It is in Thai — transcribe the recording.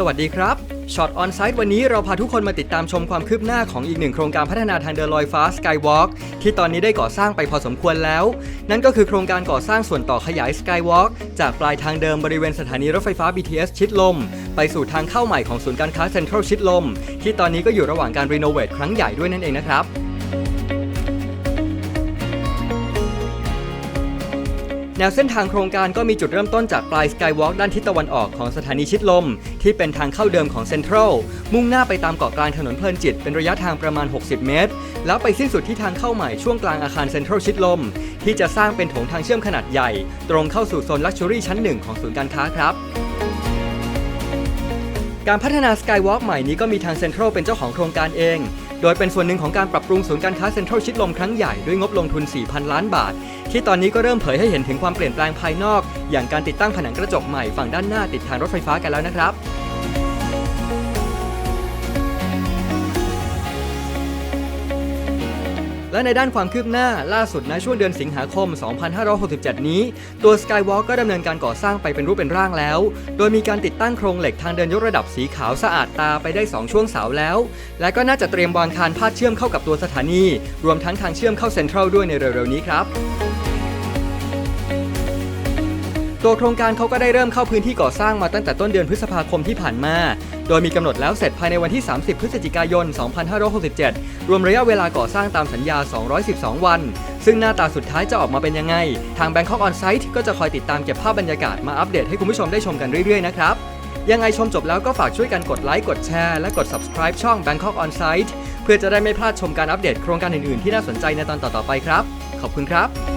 สวัสดีครับช็อตออนไซต์วันนี้เราพาทุกคนมาติดตามชมความคืบหน้าของอีกหนึ่งโครงการพัฒนาทางเดินลอยฟ้า Skywalk ที่ตอนนี้ได้ก่อสร้างไปพอสมควรแล้ว นั่นก็คือโครงการก่อสร้างส่วนต่อขยาย Skywalk จากปลายทางเดิมบริเวณสถานีรถไฟฟ้า BTS ชิดลม ไปสู่ทางเข้าใหม่ของศูนย์การค้าเซ็นทรัลชิดลม ที่ตอนนี้ก็อยู่ระหว่างการรีโนเวทครั้งใหญ่ด้วยนั่นเองนะครับ แนวเส้นทางโครงการก็มีจุดเริ่มต้นจากปลายสกายวอล์กด้านทิศตะวันออกของสถานีชิดลม ที่เป็นทางเข้าเดิมของเซ็นทรัลมุ่งหน้าไปตามเกาะกลางถนนเพลินจิตเป็นระยะทางประมาณ 60 เมตร แล้วไปสิ้นสุดที่ทางเข้าใหม่ช่วงกลางอาคารเซ็นทรัลชิดลม ที่จะสร้างเป็นโถงทางเชื่อมขนาดใหญ่ ตรงเข้าสู่โซนลักชัวรี่ชั้นหนึ่งของศูนย์การค้าครับการพัฒนา Skywalk ใหม่นี้ก็มีทางเซ็นทรัลเป็นเจ้าของโครงการเอง โดยเป็นส่วนหนึ่งของการปรับปรุงศูนย์การค้าเซ็นทรัลชิดลมครั้งใหญ่ด้วยงบลงทุน 4,000 ล้านบาท ที่ตอนนี้ก็เริ่มเผยให้เห็นถึงความเปลี่ยนแปลงภายนอก อย่างการติดตั้งผนังกระจกใหม่ฝั่งด้านหน้าติดทางรถไฟฟ้ากันแล้วนะครับ และในด้านความคืบหน้าล่าสุดในช่วงเดือนสิงหาคม 2567 นี้ ตัว Skywalk ก็ดำเนินการก่อสร้างไปเป็นรูปเป็นร่างแล้ว โดยมีการติดตั้งโครงเหล็กทางเดินยกระดับสีขาวสะอาดตาไปได้ 2 ช่วงเสาแล้ว และก็น่าจะเตรียมวางคานพาดเชื่อมเข้ากับตัวสถานี รวมทั้งทางเชื่อมเข้าเซ็นทรัลด้วยในเร็วๆนี้ครับ ตัวโครงการเขาก็ได้เริ่มเข้าพื้นที่ก่อสร้างมาตั้งแต่ต้นเดือนพฤษภาคมที่ผ่านมา โดยมีกำหนดแล้วเสร็จภายในวันที่ 30 พฤศจิกายน 2567 รวมระยะเวลาก่อสร้างตามสัญญา 212 วัน ซึ่งหน้าตาสุดท้ายจะออกมาเป็นยังไง ทาง Bangkok On Site ก็จะคอยติดตามเก็บภาพบรรยากาศมาอัปเดตให้คุณผู้ชมได้ชมกันเรื่อยๆนะครับยังไงชมจบแล้วก็ฝากช่วยกันกดไลค์กดแชร์และกด subscribe ช่อง Bangkok On Site เพื่อจะได้ไม่พลาดชมการอัปเดตโครงการอื่นๆ ที่น่าสนใจในตอนต่อๆไปครับ ขอบคุณครับ